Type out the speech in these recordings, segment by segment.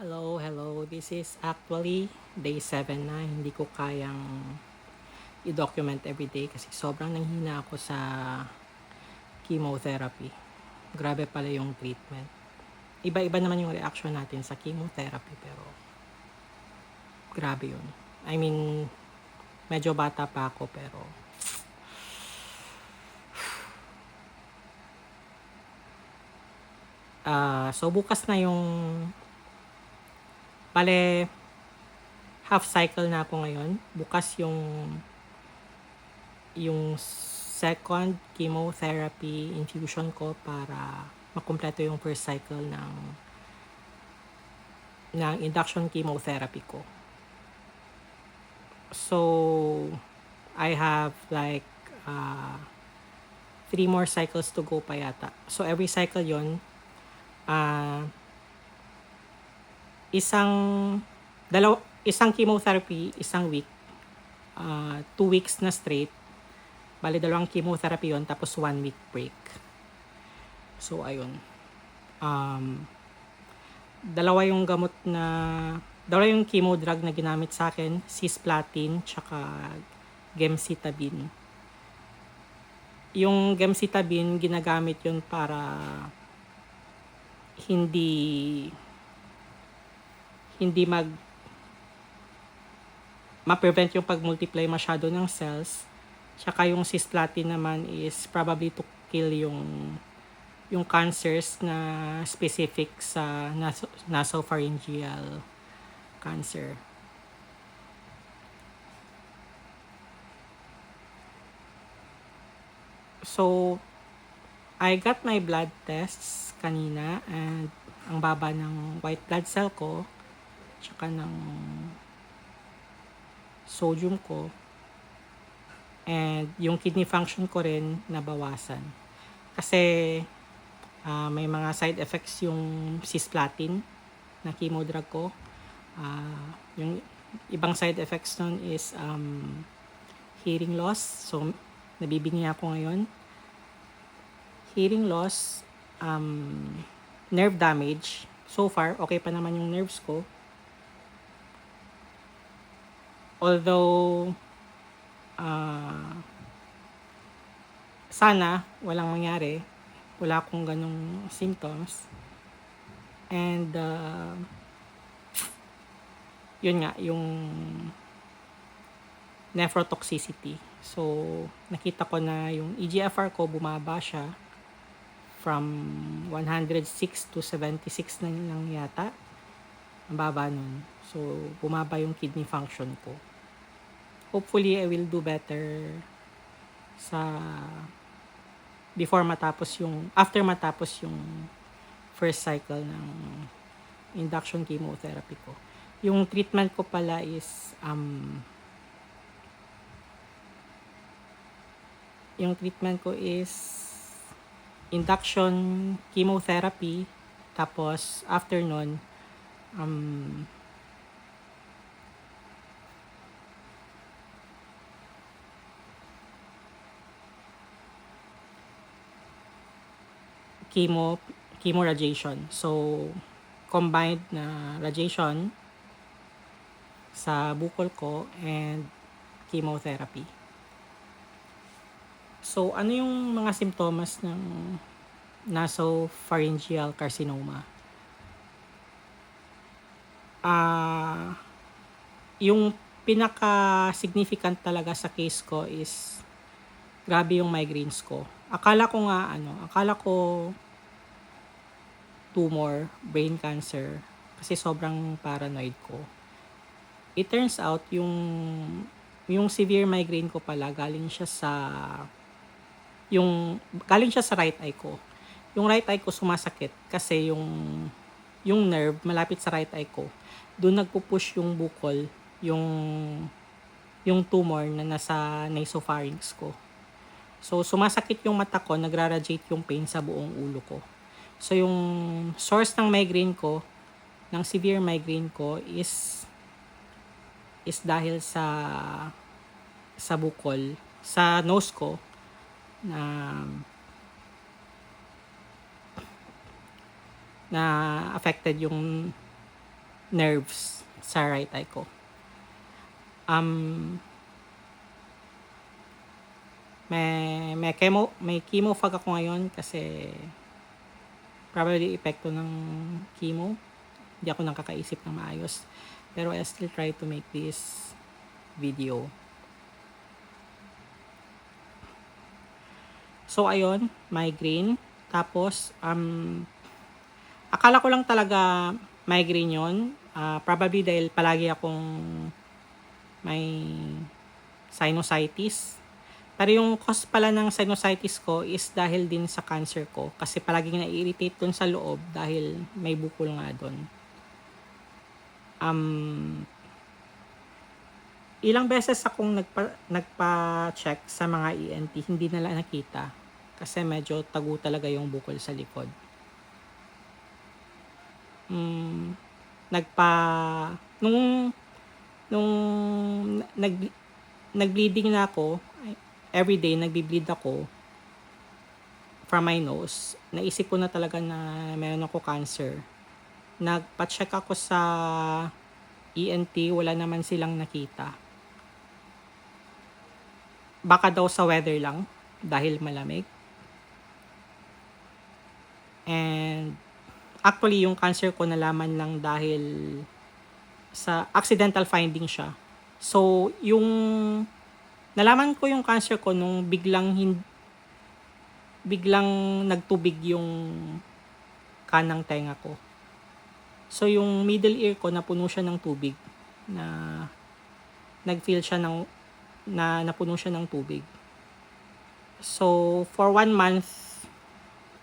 Hello, hello. This is actually day 7 na. Hindi ko kayang i-document everyday kasi sobrang nanghina ako sa chemotherapy. Grabe pala yung treatment. Iba-iba naman yung reaction natin sa chemotherapy pero grabe yun. I mean, medyo bata pa ako pero Ah, so bukas na yung Bale, half cycle na ako ngayon. Bukas yung yung second chemotherapy infusion ko para makumpleto yung first cycle ng ng induction chemotherapy ko. So, I have like uh, three more cycles to go pa yata. So, every cycle yon uh, isang dalaw isang chemotherapy isang week. Uh, two weeks na straight. Bali dalawang chemotherapy yon tapos one week break. So ayun. Um, dalawa yung gamot na dalawa yung chemo drug na ginamit sa akin cisplatin tsaka gemcitabine. Yung gemcitabine ginagamit yun para hindi hindi mag ma-prevent yung pag-multiply masyado ng cells. Tsaka yung cisplatin naman is probably to kill yung yung cancers na specific sa nas- nasopharyngeal cancer. So, I got my blood tests kanina and ang baba ng white blood cell ko tsaka ng sodium ko and yung kidney function ko rin nabawasan. Kasi uh, may mga side effects yung cisplatin na chemo drug ko. Uh, yung ibang side effects nun is um, hearing loss. So nabibingi ako ngayon. Hearing loss um, nerve damage. So far okay pa naman yung nerves ko Although, uh, sana walang mangyari. Wala akong ganong symptoms. And, uh, yun nga, yung nephrotoxicity. So, nakita ko na yung EGFR ko bumaba siya from 106 to 76 na lang yata. Ang baba nun. So, bumaba yung kidney function ko hopefully I will do better sa before matapos yung after matapos yung first cycle ng induction chemotherapy ko. Yung treatment ko pala is um yung treatment ko is induction chemotherapy tapos after nun um chemo, chemo radiation. So, combined na radiation sa bukol ko and chemotherapy. So, ano yung mga simptomas ng nasopharyngeal carcinoma? Ah, uh, yung pinaka-significant talaga sa case ko is grabe yung migraines ko akala ko nga ano, akala ko tumor, brain cancer kasi sobrang paranoid ko. It turns out yung yung severe migraine ko pala galing siya sa yung galing siya sa right eye ko. Yung right eye ko sumasakit kasi yung yung nerve malapit sa right eye ko. Doon nagpo-push yung bukol, yung yung tumor na nasa nasopharynx ko. So, sumasakit yung mata ko, nagra-radiate yung pain sa buong ulo ko. So, yung source ng migraine ko, ng severe migraine ko is is dahil sa sa bukol, sa nose ko na na affected yung nerves sa right eye ko. Um, may may chemo may chemo fog ako ngayon kasi probably epekto ng chemo. Hindi ako nakakaisip ng maayos. Pero I still try to make this video. So, ayun, migraine. Tapos, um, akala ko lang talaga migraine yon Uh, probably dahil palagi akong may sinusitis. Pero yung cause pala ng sinusitis ko is dahil din sa cancer ko. Kasi palaging na-irritate dun sa loob dahil may bukol nga dun. Um, ilang beses akong nagpa, nagpa-check sa mga ENT, hindi nila nakita. Kasi medyo tago talaga yung bukol sa likod. Mm, nagpa nung nung nag nagbleeding na ako every day nagbi-bleed ako from my nose naisip ko na talaga na meron ako cancer. Nagpa-check ako sa ENT wala naman silang nakita. Baka daw sa weather lang dahil malamig. And actually yung cancer ko nalaman lang dahil sa accidental finding siya. So, yung nalaman ko yung cancer ko nung biglang hin, biglang nagtubig yung kanang tenga ko. So, yung middle ear ko napuno siya ng tubig na nag-feel siya ng na napuno siya ng tubig. So, for one month,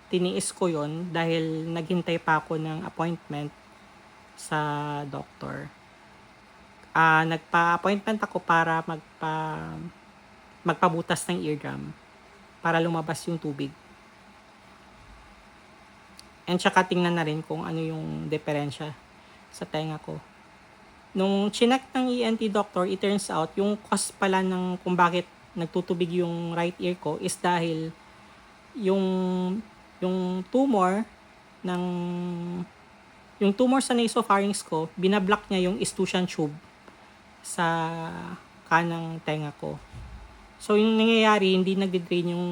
tiniis ko yon dahil naghintay pa ako ng appointment sa doctor. Uh, nagpa-appointment ako para magpa magpabutas ng eardrum para lumabas yung tubig. And tsaka tingnan na rin kung ano yung diferensya sa tenga ko. Nung chinek ng ENT doctor, it turns out yung cause pala ng kung bakit nagtutubig yung right ear ko is dahil yung yung tumor ng yung tumor sa nasopharynx ko, binablock niya yung Estusian tube sa kanang tenga ko. So, yung nangyayari, hindi nagde-drain yung,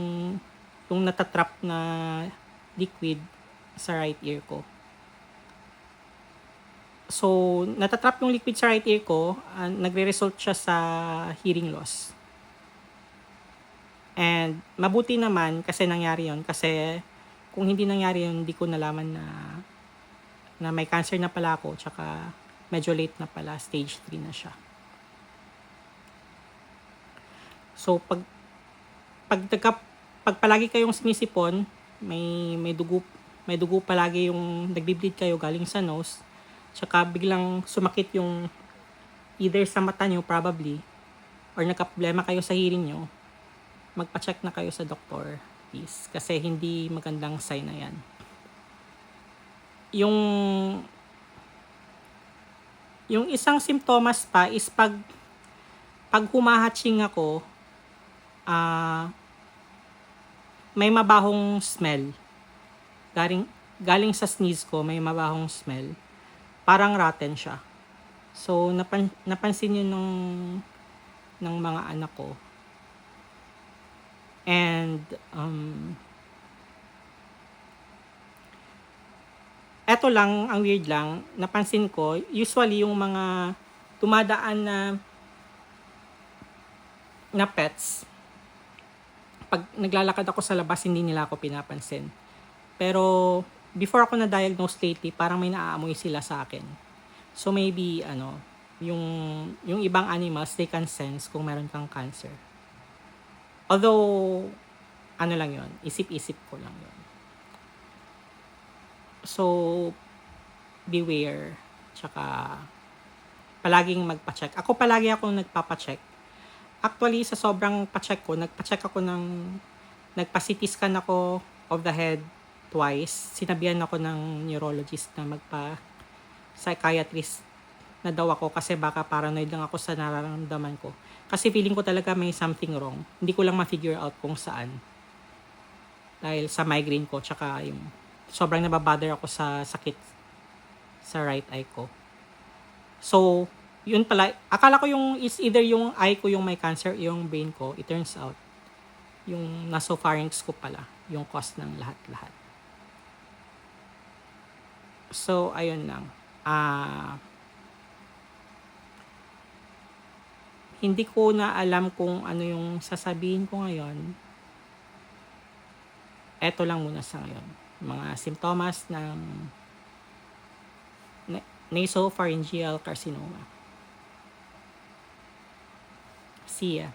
yung natatrap na liquid sa right ear ko. So, natatrap yung liquid sa right ear ko, uh, nagre-result siya sa hearing loss. And mabuti naman kasi nangyari yon kasi kung hindi nangyari yun, hindi ko nalaman na na may cancer na pala ako, tsaka medyo late na pala, stage 3 na siya. So, pag, pag, pag, pag palagi kayong sinisipon, may, may dugo, may dugo palagi yung nagbi-bleed kayo galing sa nose, tsaka biglang sumakit yung either sa mata nyo probably, or nagka-problema kayo sa hearing nyo, magpa-check na kayo sa doktor please. Kasi hindi magandang sign na yan. Yung yung isang simptomas pa is pag pag humahatching ako, uh, may mabahong smell. Galing, galing sa sneeze ko, may mabahong smell. Parang rotten siya. So, napan, napansin yun nung, ng mga anak ko. And, um, eto lang, ang weird lang, napansin ko, usually yung mga tumadaan na na pets, pag naglalakad ako sa labas, hindi nila ako pinapansin. Pero, before ako na-diagnose lately, parang may naaamoy sila sa akin. So, maybe, ano, yung, yung ibang animals, they can sense kung meron kang cancer. Although, ano lang yon isip-isip ko lang yon So, beware. Tsaka, palaging magpa-check. Ako palagi ako nagpapa-check. Actually, sa sobrang pa-check ko, nagpa-check ako ng, nagpa-CT scan ako of the head twice. Sinabihan ako ng neurologist na magpa-psychiatrist na daw ako kasi baka paranoid lang ako sa nararamdaman ko. Kasi feeling ko talaga may something wrong. Hindi ko lang ma-figure out kung saan. Dahil sa migraine ko, tsaka yung sobrang nababother ako sa sakit sa right eye ko. So, yun pala, akala ko yung is either yung eye ko yung may cancer, yung brain ko, it turns out, yung nasopharynx ko pala, yung cause ng lahat-lahat. So, ayun lang. Ah, hindi ko na alam kung ano yung sasabihin ko ngayon. Eto lang muna sa ngayon. Mga simptomas ng na- nasopharyngeal carcinoma. See ya.